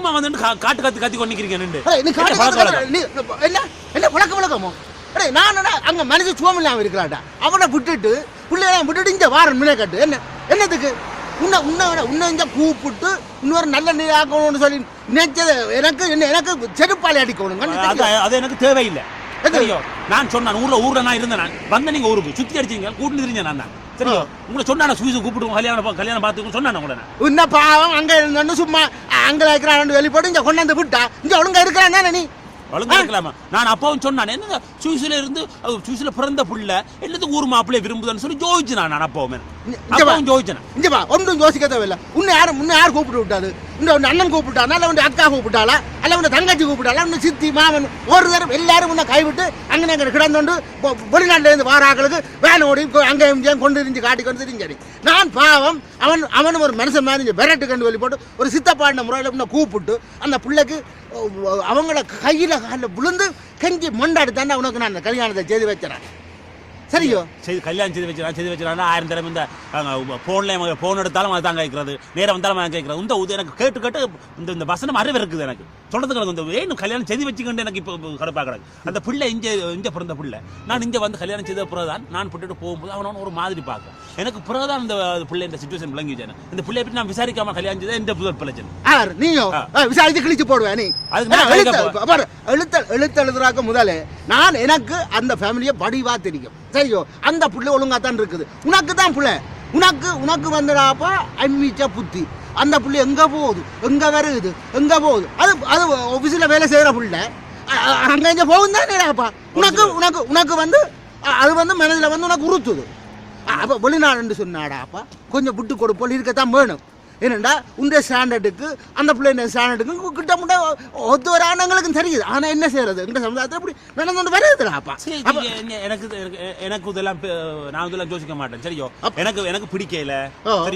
சும்மா வந்துட்டு கா- காட்டு கத்து கத்தி கொண்டு நிக்கிறீங்க நின்று என்ன? என்ன பழக்க அடே நான் அங்க மனசு சுவம் இல்லாம இருக்கிறாடா அவனை விட்டுட்டு பிள்ளையெல்லாம் விட்டுட்டு இங்க வாரன் மின கட்டு. என்ன? என்னத்துக்கு? உன்னை உன்னை விட உன்னை இங்க கூப்பிட்டு இன்னொரு நல்ல நீ ஆக்கணும்னு சொல்லி நினைச்சது எனக்கு என்ன எனக்கு செருப்பாளி அடிக்கணும். அது எனக்கு தேவையில்லை. நான் சொன்னேன் ஊர்ல ஊர்ல நான் இருந்தேன் நான். வந்த நீங்க ஊருக்கு. சுத்தி அடிச்சீங்க கூட்டு தெரிஞ்ச நான். சரியோ உங்களை சொன்னா சுவிசு கூப்பிட்டு கல்யாணம் கல்யாணம் பார்த்துக்கணும் சொன்னான் உங்களை. உன்ன பாவம் அங்க இருந்தோன்னு சும்மா அங்க இருக்கிறான் வெளிப்பட்டு இங்க கொண்டாந்து விட்டா இங்க ஒழுங்கா இருக்கிறான் தானே நீ? ஒழுங்கா இருக்கலாமா? நான் அப்பாவும் சொன்னான் என்ன சுவிஸ்ல இருந்து அஹ், சுவிஸ்ல பிறந்த புள்ள எல்லாத்துக்கும் ஊர் மாப்பிள்ளை விரும்புதுன்னு சொல்லி ஜோதிச்சு நான் அப்பாவும். அப்பாவும் ஜோதிச்சேன்? இங்க வா. ஒன்றும் யோசிக்க தேவையில்ல. உன்னை யாரும் முன்ன யார் கூப்பிட்டு விட்டாது இந்த உன் அண்ணன் கூப்பிட்டானா? இல்ல உன் அக்கா கூப்பிட்டாளா? அல்ல உன் தங்கச்சி கூப்பிட்டாளா? உன் சித்தி மாமன் ஒரு தரம் எல்லாரும் உன்னை கைவிட்டு அங்கே அங்கே கிடந்தோண்டு பொ- வெளிநாட்டுல இருந்து வார ஆட்களுக்கு வேலை ஓடி அங்கே இங்கேயும் கொண்டு இருந்து காட்டி கொண்டு தெரிஞ்சு நான் பாவம் அவன் அவன் ஒரு மனுஷன் மாதிரி விரட்டு கண்டு வெளி போட்டு ஒரு சித்தப்பாடின முறையில் உன்னை கூப்பிட்டு அந்த பிள்ளைக்கு அவங்கள கையில் காலில் விழுந்து கெஞ்சி மொண்டாடி தானே உனக்கு நான் அந்த கல்யாணத்தை செய்து வச்சுறேன் சரியோ? செய்து கல்யாணம் செய்து வச்சிடலாம் செய்து வச்சிடலாம் ஆயிரம் தடவை இந்த ஃபோன்ல ஃபோன் எடுத்தாலும் அதை தான் கேட்கறது. நேரம் வந்தாலும் அதை கேட்கறது. இந்த எனக்கு கேட்டு கேட்டு இந்த இந்த வசனம் அறிவு இருக்குது எனக்கு. சொல்றதுக்கு எனக்கு இந்த ஏன் கல்யாணம் செய்து வச்சுக்கிட்டு எனக்கு இப்போ கடுப்பாக கிடக்கு அந்த பிள்ளை இங்க இங்க பிறந்த பிள்ளை. நான் இங்க வந்து கல்யாணம் செய்த பிறகுதான் நான் விட்டுட்டு போகும்போது அவன் ஒரு மாதிரி பார்க்கும். எனக்கு பிறகுதான் இந்த பிள்ளை இந்த சுச்சுவேஷன் விளங்கி வச்சேன் இந்த பிள்ளையை பற்றி நான் விசாரிக்காம கல்யாணம் செய்த இந்த புதல் பிரச்சனை? நீயோ? விசாரிச்சு கிழிச்சு போடுவேன் நீ. கையில எழுத்த- எழுத்த எழுதுறாக்க முதலே நான் எனக்கு அந்த ஃபேமிலியை வடிவா தெரியும். சரியோ? அந்த புள்ளை ஒழுங்கா தான் இருக்குது. உனக்கு தான் புள்ள. உனக்கு உனக்கு வந்துடாப்பா அம்மிச்ச புத்தி. அந்த புள்ளை எங்க போகுது? எங்க வருது? எங்க போகுது? அது அது ஆஃபீஸில் வேலை செய்யற புள்ள. அங்க இங்க போகும் தானேடாப்பா உனக்கு உனக்கு உனக்கு வந்து அது வந்து மனதில் வந்து உனக்கு உறுத்துது. அப்ப வெளிநாடுன்னு சொன்னாடாப்பா கொஞ்சம் விட்டு கொடுப்போல் இருக்கத்தான் வேணும். ஏனண்டா உண்ட ஸ்டாண்டர்டுக்கு அந்த பிள்ளை ஸ்டாண்டர்டுக்கு கிட்ட முட்ட ஒத்து வர ஆனங்களுக்கும் தெரியுது. ஆனா என்ன செய்யறது? எங்க சமுதாயத்தில் இப்படி நடந்து வருதுடாப்பா எனக்கு எனக்கு- இதெல்லாம் நான் இதெல்லாம் யோசிக்க மாட்டேன். சரியோ? எனக்கு எனக்கு பிடிக்கல.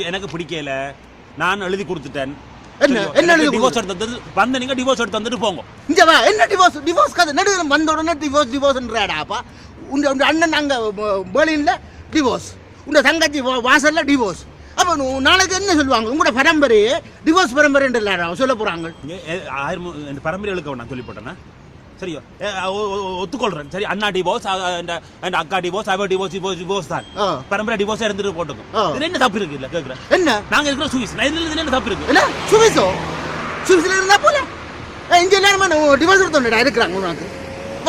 எனக்கு பிடிக்கல. நான் எழுதி கொடுத்துட்டேன். என்ன? டிவோர்ஸ் எடுத்து வந்து நீங்க டிவோர்ஸ் எடுத்து வந்துட்டு போங்க. இங்க வா என்ன டிவோர்ஸ் டிவோர்ஸ் கதை. நடுவில் வந்த உடனே டிவோர்ஸ் டிவோர்ஸ்ன்றாடாப்பா உண்ட உண்ட அண்ணன் அங்க பேர்லின்ல டிவோர்ஸ் உண்ட தங்கச்சி வாசல்ல டிவோர்ஸ் அப்போ நாளைக்கு என்ன சொல்லுவாங்க? உங்களோட பரம்பரையே டிவோர்ஸ் பரம்பரைன்ற சொல்ல எ, ஆயிரம் பரம்பரை எழுக்க நான் சொல்லி போட்டேன்னா சரியோ? ஒத்துக்கொள்றேன். சரி அண்ணா டிவோர்ஸ் அந்த அக்கா டிவோர்ஸ் அவ டிவோர்ஸ் டிவோர்ஸ் டிவோர்ஸ் தான். பரம்பரை டிவோர்ஸ் இருந்துட்டு போட்டுக்கும். என்ன தப்பு இருக்கு இல்ல கேக்குறேன்? என்ன? நாங்க இருக்கிற சுவிஸ் இதுல இதுல என்ன தப்பு இருக்கு? என்ன? சுவிசோ சுவிஸ்ல இருந்தா போல. இங்க எல்லாருமே டிவோர்ஸ் எடுத்தோம்டா இருக்கிறாங்க உனக்கு.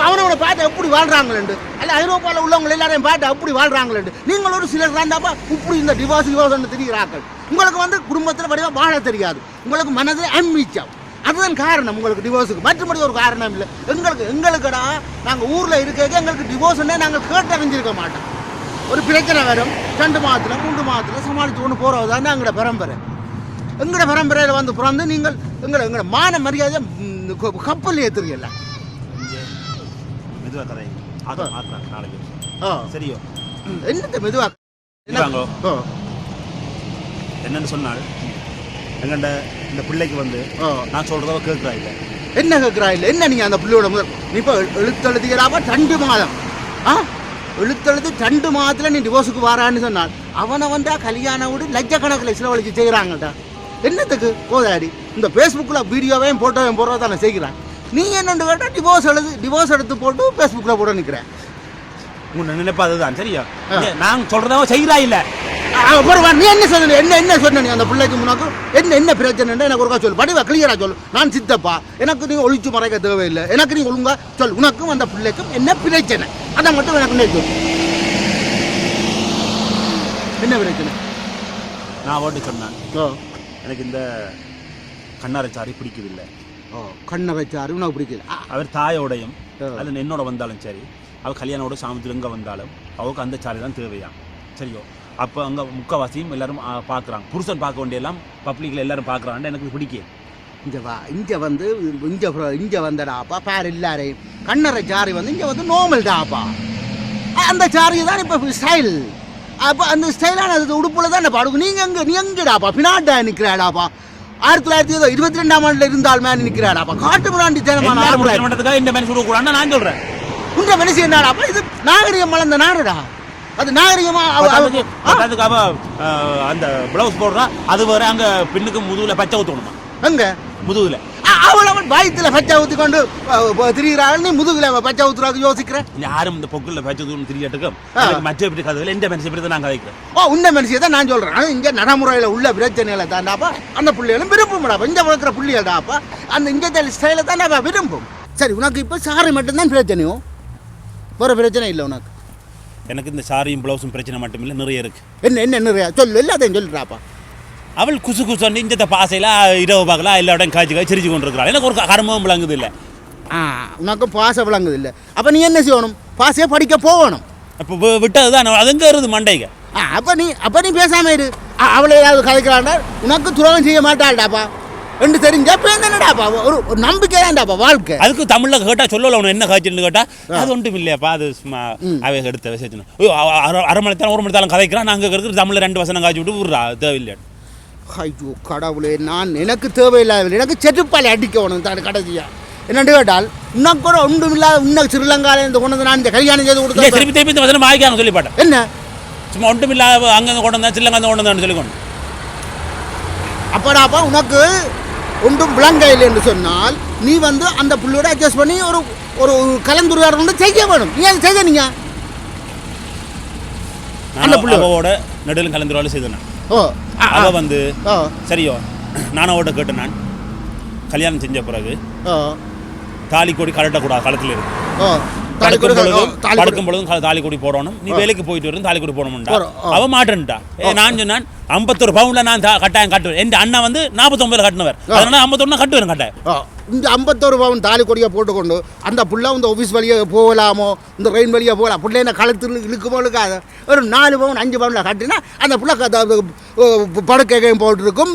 அவனோட பாட்டு எப்படி வாழ்றாங்களேண்டு. அல்ல ஐரோப்பாவில் உள்ளவங்க எல்லாரையும் பாட்டு அப்படி வாழ்றாங்களேண்டு. நீங்கள் ஒரு சிலர் தாண்டாப்பா இப்படி இந்த டிவோர்ஸ் டிவோர்ஸ் தெரிகிறார்கள். உங்களுக்கு வந்து குடும்பத்தில் வடிவா வாழ தெரியாது. உங்களுக்கு மனதில் அம்பிச்சம். அதுதான் காரணம் உங்களுக்கு டிவோர்ஸுக்கு மற்றபடி ஒரு காரணம் இல்லை. எங்களுக்கு எங்களுக்குடா நாங்கள் ஊரில் இருக்க எங்களுக்கு டிவோர்ஸ்னே நாங்கள் கேட்டு அறிஞ்சிருக்க மாட்டோம். ஒரு பிரச்சனை வரும். ரெண்டு மாதத்துல மூன்று மாதத்துல சமாளித்து கொண்டு போகிறது தான் எங்களோட பரம்பரை. எங்களோட பரம்பரையில் வந்து பிறந்து நீங்கள் எங்களை எங்களோட மான மரியாதை கப்பல் ஏற்றுறீங்கள இங்க மெதுவா கதை நாளைக்கு. ஓ சரியோ? என்னத்த மெதுவா? இதாங்கோ. ஓ என்னன்னு சொன்னால் எங்கண்ட இந்த பிள்ளைக்கு வந்து நான் சொல்றத கேட்குறா இல்லை என்ன கேட்குறா இல்லை? என்ன நீங்கள் அந்த புள்ளியோட முதல் நீ இப்போ எழுத்தெழுதிக்கிறாப்பா ரெண்டு மாதம். ஆ? எழுத்தெழுதி ரெண்டு மாதத்தில் நீ டிவோர்ஸுக்கு வாரான்னு சொன்னால் அவனை வந்தா கல்யாணம் விட லட்சக்கணக்கில் செலவழிச்சு செய்கிறாங்கடா என்னத்துக்கு? கோதாடி இந்த ஃபேஸ்புக்கில் வீடியோவையும் ஃபோட்டோவையும் போடுறத தானே செய்கிறான். நீ என்னென்னு கேட்டால் டிவோர்ஸ் எழுது டிவோர்ஸ் எடுத்து போட்டு ஃபேஸ்புக்கில் போட நிற்கிறேன் உன் நினைப்பு அதுதான் சரியா? நான் சொல்றதவ செய்கிறா இல்லை. அப்புறம் நீ என்ன சொன்ன என்ன என்ன சொன்ன நீ அந்த பிள்ளைக்கு முன்னாக்கு? என்ன என்ன பிரச்சனை? எனக்கு ஒருக்கா சொல்லு. படிவா கிளியரா சொல்லு. நான் சித்தப்பா. எனக்கு நீ ஒழிச்சு மறைக்க தேவையில்லை. எனக்கு நீ ஒழுங்கா சொல் உனக்கும் அந்த பிள்ளைக்கும் என்ன பிரச்சனை? அதை மட்டும் எனக்கு நீ சொல்லு. என்ன பிரச்சனை? நான் ஓட்டு சொன்னேன். ஓ. எனக்கு இந்த கண்ணாரச்சாரி பிடிக்குதில்லை ஓ கண்ணை வச்சாரு உனக்கு பிடிக்கல. அவர் தாயோடையும். அது என்னோட வந்தாலும் சரி. அவள் கல்யாணோட சாமத்தில் எங்கே வந்தாலும் அவளுக்கு அந்த சாரி தான் தேவையா? சரியோ? அப்போ அங்கே முக்கவாசியும் எல்லாரும் பார்க்குறாங்க புருஷன் பார்க்க வேண்டியெல்லாம் பப்ளிக்கில் எல்லாரும் பார்க்குறாங்க எனக்கு இது பிடிக்கல. இங்க வா இங்க வந்து இங்க இங்க வந்தடாப்பா பாரு எல்லாரையும் கண்ணறை சாரி வந்து இங்க வந்து நார்மல் டாப்பா. அந்த சாரி தான் இப்ப ஸ்டைல் அப்ப அந்த ஸ்டைலான அது உடுப்புல தான் பாடுங்க நீங்க எங்க நீ எங்கடாப்பா? பினாட்டா நிக்கிறாடாப்பா? ஆயிரத்தி தொள்ளாயிரத்தி ஏதோ இருபத்தி ரெண்டாம் ஆண்டுல இருந்தால் மேன் நிக்கிறாடாப்பா? காட்டு பிராண்டி தனமான இந்த மாதிரி சொல்லக்கூடாதுன்னு நான் சொல்கிறேன் உங்க மனுஷன் என்னடாப்பா? இது நாகரிகம் வளர்ந்த நாடுடா. அது நாகரிகமா அவ- அவ- ஆ, அதுக்கு அவ அஹ், அந்த பிளவுஸ் போடுறா. அது வேற அங்க பின்னுக்கு முதுகுல பச்சை ஊத்தணுமா? எங்க? முதுகுல. அவள் அவள் வயிற்றுல பச்சை ஊற்றி கொண்டு திரிகிறாள் நீ முதுகுல பச்சை ஊத்துறாக்கு யோசிக்கிற? யாரும் இந்த பொக்குல பச்சதும் திரியட்டுக்கும் ஆ. மற்ற எப்படி கதை எந்த மனுஷன் இப்படி தான் நான் கதைக்கிறேன். ஓ உன்ன மனுஷியை தான் நான் சொல்றேன். ஆனா இங்க நடைமுறையில உள்ள பிரச்சனைகளை தாண்டாப்பா. அந்த பிள்ளைகளும் விரும்பும்டாப்பா இங்க வளர்க்குற பிள்ளைகள்டாப்பா. அந்த இங்க ஸ்டைல தாண்டாப்பா. விரும்பும். சரி உனக்கு இப்போ சாரி மட்டும்தான் பிரச்சனையும் வேற பிரச்சனை இல்லை உனக்கு. எனக்கு இந்த சாரியும் பிளவுஸும் பிரச்சனை மட்டும் இல்லை நிறைய இருக்கு. என்ன என்ன நிறையா? சொல்லு எல்லாத்தையும் சொல்லிடுறாப்பா அவள் குசு குசு இந்த பாசையில இரவு பார்க்கலாம் எல்லா இடம் காய்ச்சி காய்ச்சி சிரிச்சு கொண்டு இருக்கிறாள் எனக்கு ஒரு கர்மம் விளங்குது இல்லை. ஆ உனக்கு பாச விளங்குது இல்லை. அப்போ நீ என்ன செய்யணும்? பாசையை படிக்க போகணும். இப்போ விட்டது தான் அதுங்க மண்டைக்கு ஆ அப்போ நீ அப்போ நீ பேசாம இரு. அவளை ஏதாவது கதைக்கிறாண்டா உனக்கு துரோகம் செய்ய மாட்டாள்டாப்பா. ரெண்டு தெரிஞ்சா பேந்தனடாப்பா ஒரு ஒரு நம்பிக்கை தான்டாப்பா வாழ்க்கை. அதுக்கு தமிழ்ல கேட்டா சொல்லல உன என்ன காய்ச்சல்னு கேட்டா அது ஒன்றும் இல்லையாப்பா அது சும்மா அவை எடுத்த விசேஷம் ஐயோ அரை அரை மணி நேரம் ஒரு மணி நேரம் கதைக்கிறான் நாங்கள் இருக்கிற தமிழ்ல ரெண்டு வசனம் காய்ச்சி விட்டு விடுறா தேவையில்லை. ஐயோ கடவுளே நான் எனக்கு தேவையில்லாத எனக்கு செட்டுப்பாலை அடிக்கணும் தான் கடைசியா. என்னண்டு கேட்டால் உனக்கு கூட ஒன்றும் இல்லாத உன்ன ஸ்ரீலங்கால இருந்து கொண்டு நான் இந்த கல்யாணம் செய்து கொடுத்தேன். திருப்பி திருப்பி இந்த வசனம் வாய்க்காங்க சொல்லி பாட்டேன். என்ன? சும்மா ஒன்றும் இல்லாத அங்கங்க கொண்டு வந்தா சில்லங்க கொண்டு வந்தான்னு சொல்லி கொண்டு அப்படாப்பா உனக்கு ஒன்றும் விளங்கையில் என்று சொன்னால் நீ வந்து அந்த புள்ளியோட அட்ஜஸ்ட் பண்ணி ஒரு ஒரு கலந்துரையாடல் வந்து செய்ய வேணும். நீ அதை செய்ய நீங்க அந்த நான் புள்ளை. அவவோட நடுவில் கலந்துருவாள் செய்தேன். ஓ. அவ வந்து சரியோ நான் அவட்ட கேட்டேன் நான். கல்யாணம் செஞ்ச பிறகு தாலி கொடி கலட்டக்கூடாது களத்தில் இருக்கு ஓ, பொழுதும். படுக்கும் பொழுதும் கா- தாலி கொடி போடணும். நீ வேலைக்கு போயிட்டு வரும் தாலி கொடி போடணும்டா. போறோம், ஆ. அவ மாட்டேன்ட்டா ஏ நான் சொன்னான் ஐம்பத்தொரு பவுன்ல நான் கட்டாயம் கட்டுவேன். என் அண்ணன் வந்து நாற்பத்தொம்பதுல கட்டினவர். அதனால ஐம்பத்தொன்னு கட்டுவேன் கட்டாயம். இந்த ஐம்பத்தோரு பவுன் தாலி கொடியை போட்டுக்கொண்டு அந்த புள்ள இந்த ஆஃபீஸ் வழியே போகலாமோ? இந்த ரெயின் வழியே போகலாம். புள்ள என்ன கழுத்து இழுக்குமோ இழுக்காத. ஒரு நாலு பவுன் அஞ்சு பவுனில் கட்டினா அந்த புள்ள படுக்கையும் போட்டிருக்கும்.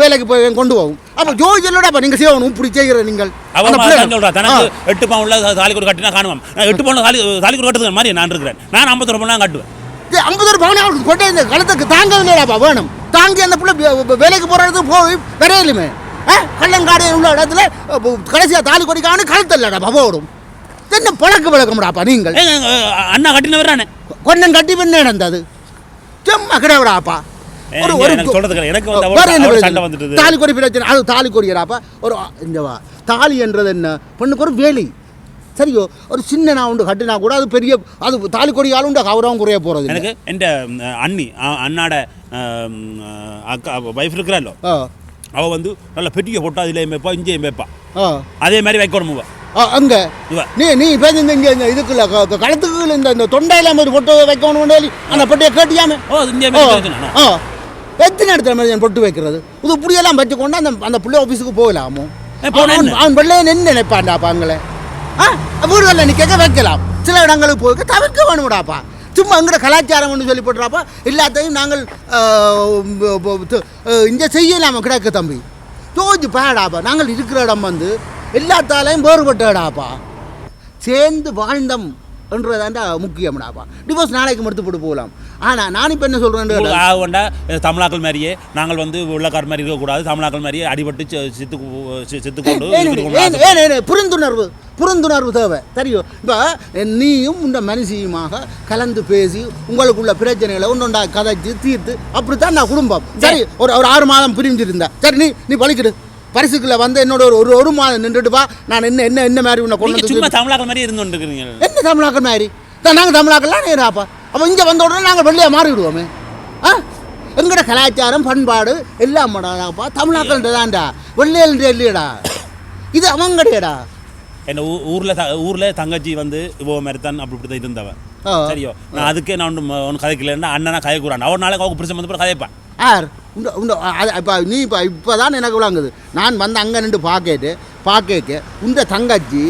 வேலைக்கு போய் கொண்டு போகும். அப்போ ஜோதியலோட அப்போ நீங்கள் செய்யணும் இப்படி செய்கிற நீங்கள். எட்டு பவுன்ல தாலி கொடி கட்டினா காணுவான் நான் எட்டு பவுன்ல தாலி தாலி கொடி கட்டுறது மாதிரி நான் இருக்கிறேன். நான் ஐம்பத்தொரு பவுன் கட்டுவேன். ஐம்பத்தொரு பவுன் அவருக்கு கொண்டு இந்த கழுத்துக்கு தாங்கவில்லையாப்பா வேணும். தாங்கி அந்த புள்ள வேலைக்கு போகிறது போய் வரையிலுமே. கள்ளங்காடு உள்ள இடத்துல கடைசியாக தாலி கொடிக்கான கழுத்து இல்லடா பவோடும் என்ன பழக்க பழக்கம்டாப்பா நீங்கள்? அண்ணா கட்டினவர் தானே? கொஞ்சம் கட்டி பண்ண நடந்தது சும்மா கிடையாடாப்பா. எனக்கு? சண்டை வந்துட்டுது. தாலி கொடி பிரச்சனை அது தாலி கொடியடாப்பா ஒரு இந்த வா. தாலி என்றது என்ன? பெண்ணுக்கு ஒரு வேலி. சரியோ ஒரு சின்ன நான் உண்டு கட்டினா கூட அது பெரிய அது தாலி கொடியால் உண்டு கௌரவம் குறைய போறது இல்ல. எனக்கு என் அண்ணி அண்ணாட அக்கா வைஃப் இருக்கிறாளோ? ஆ அவ வந்து நல்ல பெட்டியை போட்டு அதில் மேய்ப்பா இங்கேயும் மேய்ப்பா. அதே மாதிரி வைக்கணும் இவ. ஆ, அங்க? நீ நீ இப்போ இந்த இங்க இந்த இதுக்குள்ள கழுத்துக்குள்ள இந்த இந்த தொண்டையில மாதிரி பொட்டு வைக்கணும் அந்த பொட்டையை கேட்டியாமே? ஓ இங்கே ஓ எத்தனை இடத்துல மாதிரி பொட்டு வைக்கிறது? இது இப்படியெல்லாம் வச்சு கொண்டு அந்த அந்த பிள்ளை ஆஃபீஸுக்கு போகலாமோ? அவன் பிள்ளைய என்ன நினைப்பான்டா பாங்களே ஆ வீடுகளில் நிற்க வைக்கலாம். சில இடங்களுக்கு போய் தவிர்க்க வேணும்டாப்பா. சும்மா எங்கட கலாச்சாரம் ஒன்று சொல்லி போட்டுறாப்பா. எல்லாத்தையும் நாங்கள் இங்கே செய்யலாமா? கிடக்கு தம்பி. தோஞ்சு பேடாப்பா. நாங்கள் இருக்கிற இடம் வந்து எல்லாத்தாலையும் வேறுபட்ட இடாப்பா. சேர்ந்து வாழ்ந்தம் என்றதாண்டா முக்கியம்டாப்பா. டிவோர்ஸ் நாளைக்கு மறுத்து போட்டு போகலாம். ஆனால் நான் இப்போ என்ன சொல்கிறேன் ஆகண்டா தமிழாக்கள் மாதிரியே நாங்கள் வந்து உள்ளக்கார் மாதிரி இருக்கக்கூடாது தமிழாக்கள் மாதிரியே அடிபட்டு செத்து கு- செ- செத்து கொண்டு ஏன் இருக்கிற கொண்டு ஏன் ஏன் ஏன் புரிந்துணர்வு புரிந்துணர்வு தேவை. தெரியும் இப்போ நீயும் இந்த மனுஷியுமாக கலந்து பேசி உங்களுக்குள்ள பிரச்சனைகளை ஒன்றொண்டா கதைச்சு தீர்த்து அப்படித்தான் நான் குடும்பம். சரி ஒரு ஒரு ஆறு மாதம் பிரிஞ்சிருந்தா. சரி நீ நீ பழிக்கிடு பரிசுக்குள்ள வந்து என்னோட ஒரு ஒரு ஒரு மாதம் நின்றுட்டு வா. நான் என்ன என்ன என்ன மாதிரி உன்னை கொண்டு சும்மா தமிழாக்கள் மாதிரி இருந்து இருக்கிறீங்க என்ன தமிழாக்கள் மாதிரி? தான் நாங்கள் தமிழாக்கள்லாம் நேராப்பா அப்போ. இங்கே வந்த உடனே நாங்கள் வெள்ளையாக மாறிவிடுவோமே ஆ? எங்கட கலாச்சாரம் பண்பாடு எல்லாம் பண்ணாப்பா தமிழாக்கள் தான்டா. வெள்ளையல் இல்லையடா. இது அவன் கிடையாடா என்ன ஊர்ல ஊர்ல தங்கச்சி வந்து இவ மாதிரி தான் அப்படி இப்படி தான் இருந்தவன். சரியோ? நான் அதுக்கே நான் ஒன்று கதைக்கலன்னா அண்ணனா கதைக்குறான் அவன் நாளைக்கு அவங்க பிடிச்ச வந்து கதைப்பான். ஆர் உண்ட உண்ட. அது இப்போ நீ இப்போ இப்போ தான் எனக்கு விளங்குது. நான் வந்து அங்கே நின்று பார்க்கேட்டு பார்க்க உண்ட தங்கச்சி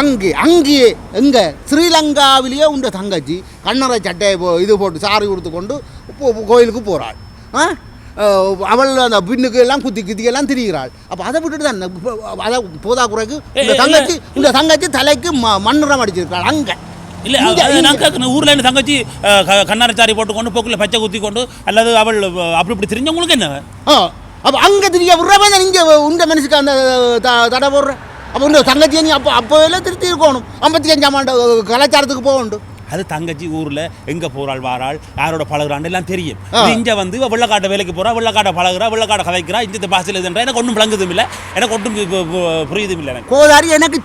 அங்கே அங்கேயே எங்கே? ஸ்ரீலங்காவிலேயே உண்ட தங்கச்சி கண்ணறை சட்டையை போ இது போட்டு சாரி கொடுத்து கொண்டு கோயிலுக்கு போகிறாள் ஆ? அவள் அந்த பின்னுக்கு எல்லாம் குத்தி குத்தி எல்லாம் திரிகிறாள். அப்போ அதை விட்டுட்டு தான் அதை போதா குறைக்கு இந்த தங்கச்சி இந்த தங்கச்சி தலைக்கு ம மண்ணுரம் அடிச்சிருக்காள் அங்கே. இல்ல. நான் கேட்கணும் ஊர்ல இருந்து தங்கச்சி அஹ், க- கண்ணாடி சாரி போட்டுக்கொண்டு போக்குல பச்சை குத்தி கொண்டு அல்லது அவள் அப்படி இப்படி தெரிஞ்சவங்களுக்கு என்ன? ஆ அப்போ அங்கே திரிய விடுறவன் இங்கே உண்ட மனுஷுக்கு அந்த த- தடை போடுற. அப்போ உண்ட தங்கச்சியை நீ அப்போ அப்போவே திருத்தி இருக்கணும். ஐம்பத்தி அஞ்சாம் ஆண்டு கலாச்சாரத்துக்கு போகணும் அது தங்கச்சி ஊர்ல எங்க போறாள் வாராள் யாரோட பழகுறான்னு எல்லாம் தெரியும். இங்க வந்து வெள்ளக்காட்ட வேலைக்கு போறா வெள்ளக்காட்ட பழகுறா வெள்ளக்காட்ட கதைக்கிறா இந்த பாசல் இதுன்ற எனக்கு ஒன்றும் விளங்குதும் இல்லை. எனக்கு ஒன்றும் புரியுதும் இல்லை எனக்கு. கோதாரி எனக்கு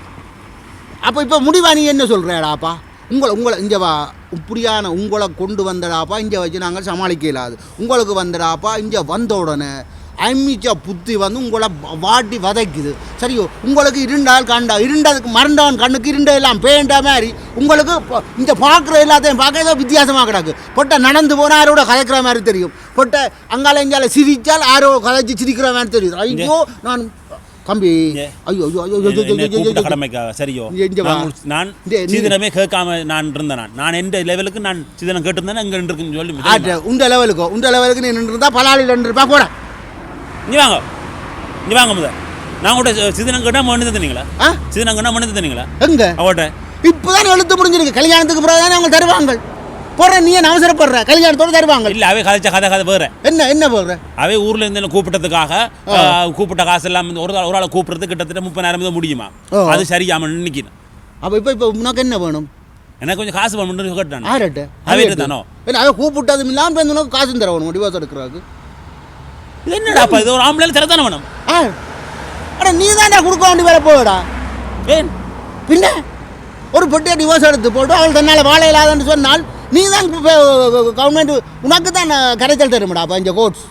அப்போ இப்போ முடிவா நீ என்ன சொல்கிறடாப்பா உங்களை உங்களை இங்கே வா. இப்படியான உங்களை கொண்டு வந்தடாப்பா இங்கே வச்சு நாங்கள் சமாளிக்க இல்லாது உங்களுக்கு வந்தடாப்பா இங்கே வந்த உடனே அம்மிச்சா புத்தி வந்து உங்களை வாட்டி வதைக்குது. சரியோ? உங்களுக்கு இருண்டால் கண்டா இருண்டதுக்கு மறந்தவன் கண்ணுக்கு இருண்ட எல்லாம் பேண்ட மாதிரி உங்களுக்கு இந்த பார்க்குற எல்லாத்தையும் பார்க்க ஏதோ வித்தியாசமாக கிடக்கு. பொட்டை நடந்து போனால் யாரோட கதைக்கிற மாதிரி தெரியும். பொட்டை அங்கால இங்கால சிரித்தால் யாரோ கதைச்சு சிரிக்கிற மாதிரி தெரியுது. ஐயோ நான் கம்பி. ஏ. ஐயோ ஐயோ ஐயோ கடமைக்காக. சரியோ. நான் சீதனமே கேட்காம நான் இருந்தேன் நான். நான் எந்த லெவலுக்கு நான் சீதனம் கேட்டிருந்தேன் அங்க இருக்குன்னு சொல்லி ஆட்டு உண்ட லெவலுக்கு உண்ட லெவலுக்கு நீ நின்று இருந்தா பலாளி ரூபாய் போட. நீ வாங்க. நீ வாங்க முத நான் கூட சீதனம் கேட்டா மண்ணு தந்தீங்களா? சீதனம் கேட்டா மண்ணு தந்தீங்களா? எங்க? அவட்ட இப்பதான் எழுத்து முடிஞ்சிருக்கு. கல்யாணத்துக்கு பிறகு தானே அவங்க தருவாங்க. போற நீ என்ன அவசரப்படுற? கல்யாணத்தோட தருவாங்க. இல்ல அவை கதைச்ச கதை கதை வேற. என்ன என்ன போடுற அவை ஊர்ல இருந்து என்ன கூப்பிட்டதுக்காக கூப்பிட்ட காசு எல்லாம் ஒரு ஒரு ஆளை கூப்பிடுறது கிட்டத்தட்ட முப்பதாயிரம் தான் முடியுமா. அது சரியாம நினைக்கிறேன் அப்ப இப்ப இப்ப உனக்கு என்ன வேணும்? எனக்கு கொஞ்சம் காசு வேணும்னு கேட்டான். ஆரட்டு அவர்கிட்ட தானோ? என்ன அவ கூப்பிட்டதும் இல்லாம இப்ப இந்த உனக்கு காசும் தர வேணும்? டிவோர்ஸ் எடுக்கிறாக்கு. இது என்னடா அப்ப? இது ஒரு ஆம்பளை திறத்தானே வேணும்? ஆ. அட நீ தான்டா கொடுக்க வேண்டி வேற போடா ஏன்? பின்ன? ஒரு பெட்டியை டிவோர்ஸ் எடுத்து போட்டு அவள் தன்னால் வாழ இல்லாதன்னு சொன்னால் நீ தான் கவர்மெண்ட் உனக்கு தான் கரைச்சல் தருமடா அப்போ இந்த கோர்ட்ஸ்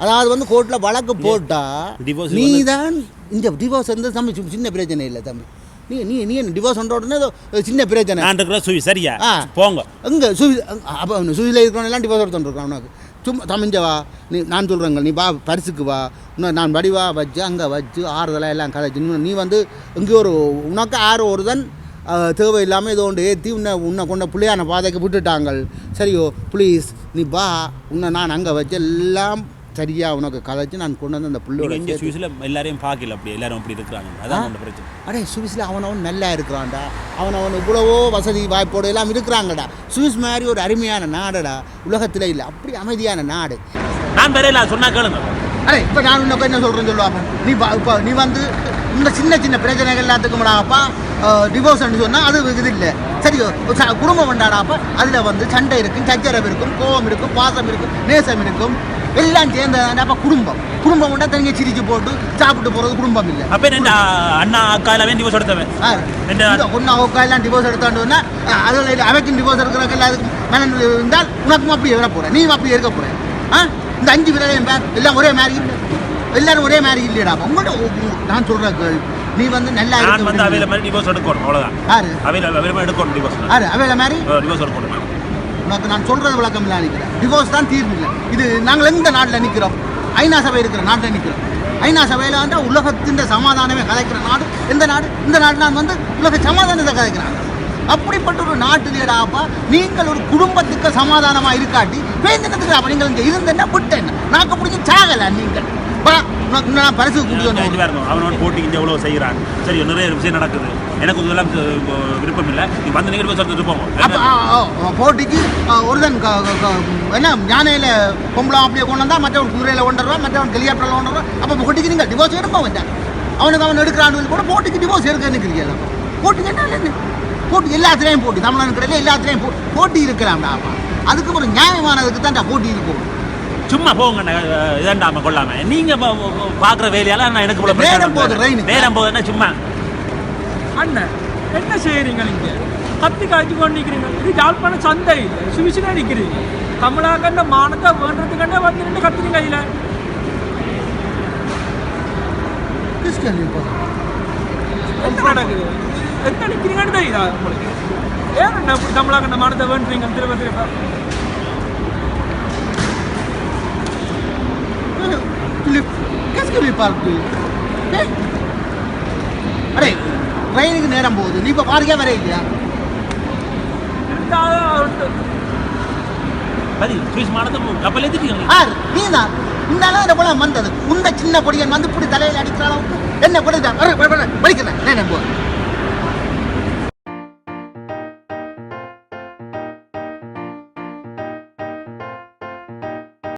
அதாவது வந்து கோர்ட்டில் வழக்கு போட்டா divorce நீ தான் இந்த டிவோர்ஸ் வந்து தம்பி சின்ன பிரச்சனை இல்லை தம்பி நீ நீ நீ என்ன டிவோர்ஸ் உடனே ஏதோ சின்ன பிரச்சனை. நான் இருக்கிற சுவி சரியா? ஆ. போங்க. எங்கே சுவி அப்போ சுவியில் இருக்கிறவனெல்லாம் டிவோர்ஸ் எடுத்துருக்கான் உனக்கு. சும்மா தமிஞ்ச வா. நீ நான் சொல்கிறேங்க நீ வா பரிசுக்கு வா. இன்னும் நான் வடிவா வச்சு அங்கே வச்சு ஆறுதலாக எல்லாம் கதைச்சு. நீ- நீ வந்து இங்கே ஒரு உனக்கு ஆறு ஒருதன் அஹ், தேவையில்லாமல் ஏதோ ஒன்று ஏற்றி உன்னை உன்னை கொண்ட பிள்ளையான பாதைக்கு விட்டுட்டாங்க சரியோ ப்ளீஸ் நீ வா. உன்னை நான் அங்கே வச்சு எல்லாம் சரியாக உனக்கு கதைச்சு நான் கொண்டு வந்து அந்த பிள்ளையோட இங்க சுவிஸ்ல எல்லாரையும் பார்க்கல அப்படி எல்லாரும் அப்படி இருக்கிறாங்க அதான் அந்த பிரச்சனை. அடே சுவிஸில் அவனவன் நல்லா இருக்கிறான்டா. அவனவன் இவ்வளவோ வசதி வாய்ப்போடு எல்லாம் இருக்கிறாங்கடா. சுவிஸ் மாதிரி ஒரு அருமையான நாடுடா. உலகத்தில் இல்லை அப்படி அமைதியான நாடு. நான் பெரியல சொன்னா கேளுங்க. அடே இப்போ நான் உனக்கு என்ன சொல்கிறேன்னு சொல்லுவாங்க நீ இப்போ நீ வந்து இந்த சின்ன சின்ன பிரச்சனைகள் எல்லாத்துக்கும் அப்பா டிவோர்ஸ்னு சொன்னால் அது இது இல்லை சரி ஒரு ச- குடும்பம் கொண்டாடாப்பா அதில் வந்து சண்டை இருக்கும் சச்சரவு இருக்கும் கோபம் இருக்கும் பாசம் இருக்கும் நேசம் இருக்கும் எல்லாம் சேர்ந்ததாண்டாப்பா குடும்பம் குடும்பம் கொண்டா தனியாக சிரிச்சு போட்டு சாப்பிட்டு போகிறது குடும்பம் இல்லை அப்ப என்ன அண்ணா அக்கா எல்லாம் டிவோர்ஸ் எடுத்தவன்? ஒன்னா எல்லாம் டிவோர்ஸ் எடுத்தாண்டோன்னா அதில் அவைக்கும் டிவோர்ஸ் எடுக்கிறதுக்கு எல்லாத்துக்கும் மனம் இருந்தால் உனக்கும் அப்படி இருக்க போகிறேன் நீ அப்படி இருக்க போகிறேன் ஆ இந்த அஞ்சு பேரையும் பேர் எல்லாம் ஒரே மாதிரி இல்லை. எல்லாரும் ஒரே மாதிரி இல்லையடா உங்கள்கிட்ட உ- நான் கேள். நீ வந்து நல்லா நான் வந்து அவையில மாதிரி டிவோர்ஸ் எடுக்கணும் அவ்வளவுதான். யாரு? அவையில அவையில எடுக்கணும் டிவோர்ஸ் யாரு? அவையில மாதிரி? டிவோர்ஸ் எடுக்கணும் உனக்கு நான் சொல்கிறது விளக்கம் இல்லை நினைக்கிறேன் டிவோர்ஸ் தான் தீர்வு இல்லை. இது நாங்கள் எந்த நாட்டில் நிற்கிறோம் ஐநா சபை இருக்கிற நாட்டில் நிற்கிறோம் ஐநா சபையில் வந்து உலகத்தின் சமாதானமே கதைக்கிற நாடு. எந்த நாடு? இந்த நாடு நான் வந்து உலக சமாதானத்தை கதைக்கிறாங்க அப்படிப்பட்ட ஒரு நாட்டிலேடாப்பா நீங்கள் ஒரு குடும்பத்துக்கு சமாதானமாக இருக்காட்டி வேந்தனத்துக்கு அப்போ நீங்கள் இங்கே இருந்தேன்னா விட்டேன் நாக்கு பிடிச்சி சாகலை நீங்கள். நான் பரிசு பாருங்க அவனோட போட்டி இங்க எவ்வளவு செய்யறான் சரி நிறைய விஷயம் நடக்குது. எனக்கு இதெல்லாம் விருப்பம் இல்லை. நீ வந்து நீங்க டிவோர்ஸ் எடுத்துட்டு போங்க அப்போ போட்டிக்கு க- என்ன யானையில் பொம்பளை அப்படியே கொண்டு மற்றவன் குதிரையில் மற்றவன் ஹெலிகாப்டரில் கொண்டுருவா அப்போ போட்டிக்கு நீங்கள் டிவோர்ஸ் எடுப்பா வந்தேன் அவனுக்கு அவன் எடுக்கிறான்னு கூட போட்டிக்கு டிவோர்ஸ் எடுக்க நிற்கிறீங்க போட்டிக்கு என்ன போட்டி எல்லாத்துலேயும் போட்டி. தமிழன் கடையில் எல்லாத்துலேயும் போ போட்டி இருக்கலாம்டா அப்பா அதுக்கு ஒரு நியாயமானதுக்கு தான்டா போட்டி இருக்கும் சும்மா போங்க இதாண்டாம கொள்ளாம. நீங்க பாக்குற வேலையால நான் எனக்கு நேரம் போகுது, rain. நேரம் போகுதுன்னா சும்மா? அண்ணன் என்ன செய்யறீங்க நீங்க? கத்தி காய்ச்சி கொண்டு நிக்கிறீங்க. இது யாழ்ப்பாண சந்தை. இல்லை சுவிச்சுனா நிக்கிறீங்க. தமிழாக்கண்ட மானத்தை வேண்டதுக்கண்டே வந்து நின்று கத்துறீங்க கையில கிறிஸ்டியன் இப்போ நடக்குது? என்ன நிக்கிறீங்கன்னு தெரியுதா உங்களுக்கு ஏன் தமிழாக இப்படி தமிழாக்கண்ட வேண்டுறீங்க திரும்ப திரும்ப கிளிப் கேஸ் கிளிப் பார்த்து அடே ட்ரெயினுக்கு நேரம் போகுது நீ இப்போ பாருக்கே வர இல்லையா இருந்தாலும் அவர்ட்ட இந்த போல வந்தது உந்த சின்ன பொடியன் வந்து இப்படி தலையில அடிக்கிற அளவுக்கு என்ன படிக்கிறேன் நேரம்